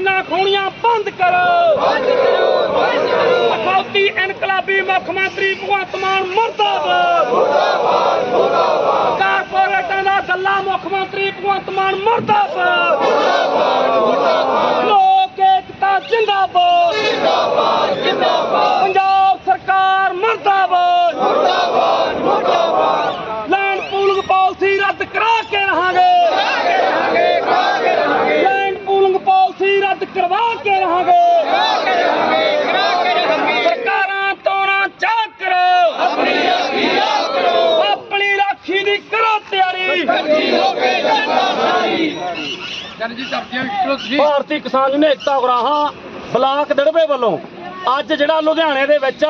ਨਾ ਖੋਣੀਆਂ ਬੰਦ ਕਰੋ। ਬੰਦ ਕਰੋ ਬੰਦ ਕਰੋ। ਅਖੌਤੀ ਇਨਕਲਾਬੀ ਮੁੱਖ ਮੰਤਰੀ ਭਗਵੰਤ ਮਾਨ ਮਰਦਾਬਾਦ। ਮੁਰਦਾਬਾਦ ਮੁਰਦਾਬਾਦ। ਕਾਰਪੋਰੇਟਾਂ ਦਾ ਗੱਲਾ ਮੁੱਖ ਮੰਤਰੀ ਭਗਵੰਤ ਮਾਨ ਮਰਦਾਬਾਦ। ਮੁਰਦਾਬਾਦ ਮੁਰਦਾਬਾਦ ਲੋਕ ਏਕਤਾ ਜਿੰਦਾਬਾਦ ਜਿੰਦਾਬਾਦ ਜਿੰਦਾਬਾਦ ਪੰਜਾਬ ਸਰਕਾਰ ਮਰਦਾਬਾਦ ਮੁਰਦਾਬਾਦ ਮੁਰਦਾਬਾਦ ਲੈਂਡ ਪੂਲਿੰਗ ਪਾਲਿਸੀ ਰੱਦ ਕਰਾ ਕੇ ਰਹਾਂਗੇ ਲੈਂਡ ਪੂਲਿੰਗ ਪਾਲਿਸੀ ਰੱਦ ਕਰਵਾ ਕੇ ਰਹਾਂਗੇ ਸਰਕਾਰਾਂ ਤੋਂ ਨਾ ਚਾਹ ਕਰੋ ਆਪਣੀ ਰਾਖੀ ਕਰੋ ਆਪਣੀ ਰਾਖੀ ਦੀ ਕਰੋ ਤਿਆਰੀ ਭਾਰਤੀ ਕਿਸਾਨ ਯੂਨੀਅਨ ਏਕਤਾ ਉਗਰਾਹਾਂ, ਬਲਾਕ ਦੜਵੇ ਵੱਲੋਂ ਅੱਜ ਜਿਹੜਾ ਲੁਧਿਆਣੇ ਦੇ ਵਿੱਚ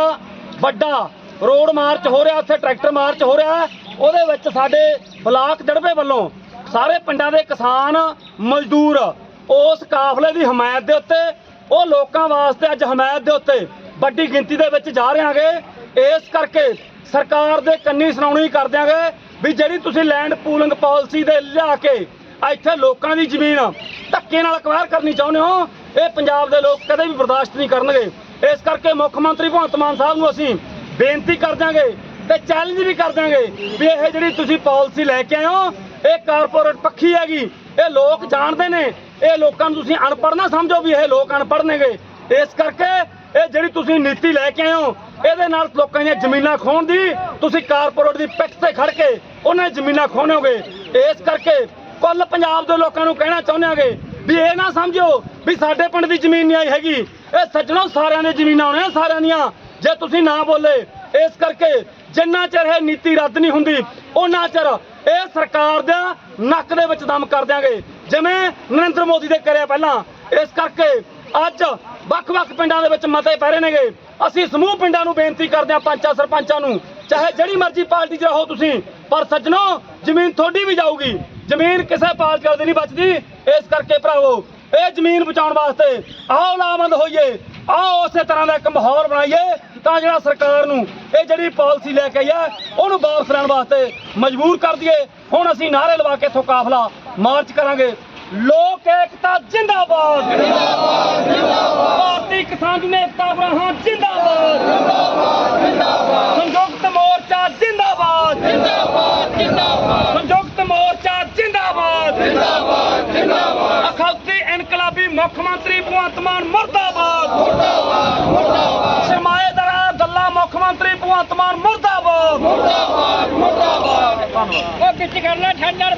ਵੱਡਾ ਰੋਡ ਮਾਰਚ ਹੋ ਰਿਹਾ, ਉੱਥੇ ਟਰੈਕਟਰ ਮਾਰਚ ਹੋ ਰਿਹਾ ਉਹਦੇ ਵਿੱਚ ਸਾਡੇ ਬਲਾਕ ਦੜਬੇ ਵੱਲੋਂ ਸਾਰੇ ਪਿੰਡਾਂ ਦੇ ਕਿਸਾਨ, ਮਜ਼ਦੂਰ ਉਸ ਕਾਫਲੇ ਦੀ ਹਮਾਇਤ ਦੇ ਉੱਤੇ, ਉਹ ਲੋਕਾਂ ਵਾਸਤੇ ਅੱਜ ਹਮਾਇਤ ਦੇ ਉੱਤੇ ਵੱਡੀ ਗਿਣਤੀ ਦੇ ਵਿੱਚ ਜਾ ਰਹੇ ਹਾਂਗੇ ਇਸ ਕਰਕੇ ਸਰਕਾਰ ਦੇ ਕੰਨੀ ਸੁਣਾਉਣੀ ਕਰ ਦਿਆਂਗੇ ਵੀ ਜਿਹੜੀ ਤੁਸੀਂ ਲੈਂਡ ਪੂਲਿੰਗ ਪਾਲਿਸੀ ਦੇ ਲਿਆ ਕੇ ਇੱਥੇ ਲੋਕਾਂ ਦੀ ਜ਼ਮੀਨ ਧੱਕੇ ਨਾਲ ਅਕਵਾਇਰ ਕਰਨੀ ਚਾਹੁੰਦੇ ਹੋ, ਇਹ ਪੰਜਾਬ ਦੇ ਲੋਕ ਕਦੇ ਵੀ ਬਰਦਾਸ਼ਤ ਨਹੀਂ ਕਰਨਗੇ। ਇਸ ਕਰਕੇ ਮੁੱਖ ਮੰਤਰੀ ਭਗਵੰਤ ਮਾਨ ਸਾਹਿਬ ਨੂੰ ਅਸੀਂ ਬੇਨਤੀ ਕਰ ਦਿਆਂਗੇ ਤੇ ਚੈਲੰਜ ਵੀ ਕਰ ਦਿਆਂਗੇ ਵੀ ਇਹ ਜਿਹੜੀ ਤੁਸੀਂ ਪਾਲਿਸੀ ਲੈ ਕੇ ਆਏ ਹੋ, ਇਹ ਕਾਰਪੋਰੇਟ ਪੱਖੀ ਹੈਗੀ, ਇਹ ਲੋਕ ਜਾਣਦੇ ਨੇ, ਇਹ ਲੋਕਾਂ ਨੂੰ ਤੁਸੀਂ ਅਨਪੜ੍ਹ ਨਾ ਸਮਝੋ ਵੀ ਇਹ ਲੋਕ ਅਨਪੜ੍ਹ ਨੇਗੇ। ਇਸ ਕਰਕੇ ਇਹ ਜਿਹੜੀ ਤੁਸੀਂ ਨੀਤੀ ਲੈ ਕੇ ਆਏ ਹੋ, ਇਹਦੇ ਨਾਲ ਲੋਕਾਂ ਦੀਆਂ ਜ਼ਮੀਨਾਂ ਖੋਣ ਦੀ, ਤੁਸੀਂ ਕਾਰਪੋਰੇਟ ਦੀ ਪਿੱਠ ਤੇ ਖੜ ਕੇ ਉਹਨਾਂ ਜ਼ਮੀਨਾਂ ਖੋਣੋਗੇ ਇਸ ਕਰਕੇ ਕੁੱਲ ਪੰਜਾਬ ਦੇ ਲੋਕਾਂ ਨੂੰ ਕਹਿਣਾ ਚਾਹੁੰਦੇ ਹਾਂਗੇ ਵੀ ਇਹ ਨਾ ਸਮਝੋ ਵੀ ਸਾਡੇ ਪਿੰਡ ਦੀ ਜ਼ਮੀਨ ਨਹੀਂ ਆਈ ਹੈਗੀ। ਇਹ ਸੱਜਣੋ ਸਾਰਿਆਂ ਦੀਆਂ ਜ਼ਮੀਨਾਂ ਆਉਣੀਆਂ ਸਾਰਿਆਂ ਦੀਆਂ। ਜੇ ਤੁਸੀਂ ਨਾ ਬੋਲੇ, ਇਸ ਕਰਕੇ ਜਿੰਨਾ ਚਿਰ ਇਹ ਨੀਤੀ ਰੱਦ ਨਹੀਂ ਹੁੰਦੀ ਉਹਨਾਂ ਚਿਰ ਇਹ ਸਰਕਾਰ ਦਾ ਨੱਕ ਦੇ ਵਿੱਚ ਦਮ ਕਰ ਦਿਆਂਗੇ। ਜਿਵੇਂ ਨਰਿੰਦਰ ਮੋਦੀ ਦੇ ਕਰਿਆ ਪਹਿਲਾਂ, ਇਸ ਕਰਕੇ ਅੱਜ ਵੱਖ-ਵੱਖ ਪਿੰਡਾਂ ਦੇ ਵਿੱਚ ਮਤੇ ਪੈ ਰਹੇ ਨੇਗੇ। ਅਸੀਂ ਸਮੂਹ ਪਿੰਡਾਂ ਨੂੰ ਬੇਨਤੀ ਕਰਦੇ ਹਾਂ, ਪੰਚਾਂ, ਸਰਪੰਚਾਂ ਨੂੰ, ਚਾਹੇ ਜਿਹੜੀ ਮਰਜ਼ੀ ਪਾਰਟੀ 'ਚ ਰਹੋ ਤੁਸੀਂ, ਪਰ ਸੱਜਣੋ, ਜ਼ਮੀਨ ਤੁਹਾਡੀ ਵੀ ਜਾਊਗੀ। ਜ਼ਮੀਨ ਕਿਸੇ ਪਾਰਟੀ ਦੀ ਨਹੀਂ ਬਚਦੀ। ਇਸ ਕਰਕੇ ਭਰਾਵੋ, ਇਹ ਜ਼ਮੀਨ ਬਚਾਉਣ ਵਾਸਤੇ ਆਓ ਲਾਮੰਦ ਹੋਈਏ, ਆਓ ਉਸੇ ਤਰ੍ਹਾਂ ਦਾ ਇੱਕ ਮਾਹੌਲ ਬਣਾਈਏ, ਤਾਂ ਜਿਹੜਾ ਸਰਕਾਰ ਨੂੰ ਇਹ ਜਿਹੜੀ ਪਾਲਿਸੀ ਲੈ ਕੇ ਆਈ ਹੈ, ਉਹਨੂੰ ਵਾਪਸ ਲੈਣ ਵਾਸਤੇ ਮਜਬੂਰ ਕਰ ਦਈਏ। ਹੁਣ ਅਸੀਂ ਨਾਅਰੇ ਲਵਾ ਕੇ ਇੱਥੋਂ ਕਾਫਲਾ ਮਾਰਚ ਕਰਾਂਗੇ। ਲੋਕ ਏਕਤਾ ਜਿੰਦਾਬਾਦ। ਜਿੰਦਾਬਾਦ ਜਿੰਦਾਬਾਦ ਭਾਰਤੀ ਕਿਸਾਨ ਯੂਨੀਅਨ ਬਰਾਹਾਂ ਜਿੰਦਾਬਾਦ। ਜਿੰਦਾਬਾਦ ਜਿੰਦਾਬਾਦ ਸੰਯੁਕਤ ਮੋਰਚਾ ਜਿੰਦਾਬਾਦ। ਜਿੰਦਾਬਾਦ ਜਿੰਦਾਬਾਦ ਸੰਯੁਕਤ ਮੋਰਚਾ ਜਿੰਦਾਬਾਦ। ਜਿੰਦਾਬਾਦ ਜਿੰਦਾਬਾਦ ਅਖੌਤੀ ਇਨਕਲਾਬੀ ਮੁੱਖ ਮੰਤਰੀ ਭਗਵੰਤ ਮਾਨ ਮਰਦਾਬਾਦ। ਮੁਰਦਾਬਾਦ ਮੁਰਦਾਬਾਦ ਸਰਮਾਏਦਾਰਾਂ ਗੱਲਾ ਮੁੱਖ ਮੰਤਰੀ ਭਗਵੰਤ ਮਾਨ ਮਰਦਾਬਾਦ। ਮੁਰਦਾਬਾਦ ਮੁਰਦਾਬਾਦ ਧੰਨਵਾਦ ਉਹ ਕਿੱਥੇ ਕਰਨਾ ਠੰਡਰ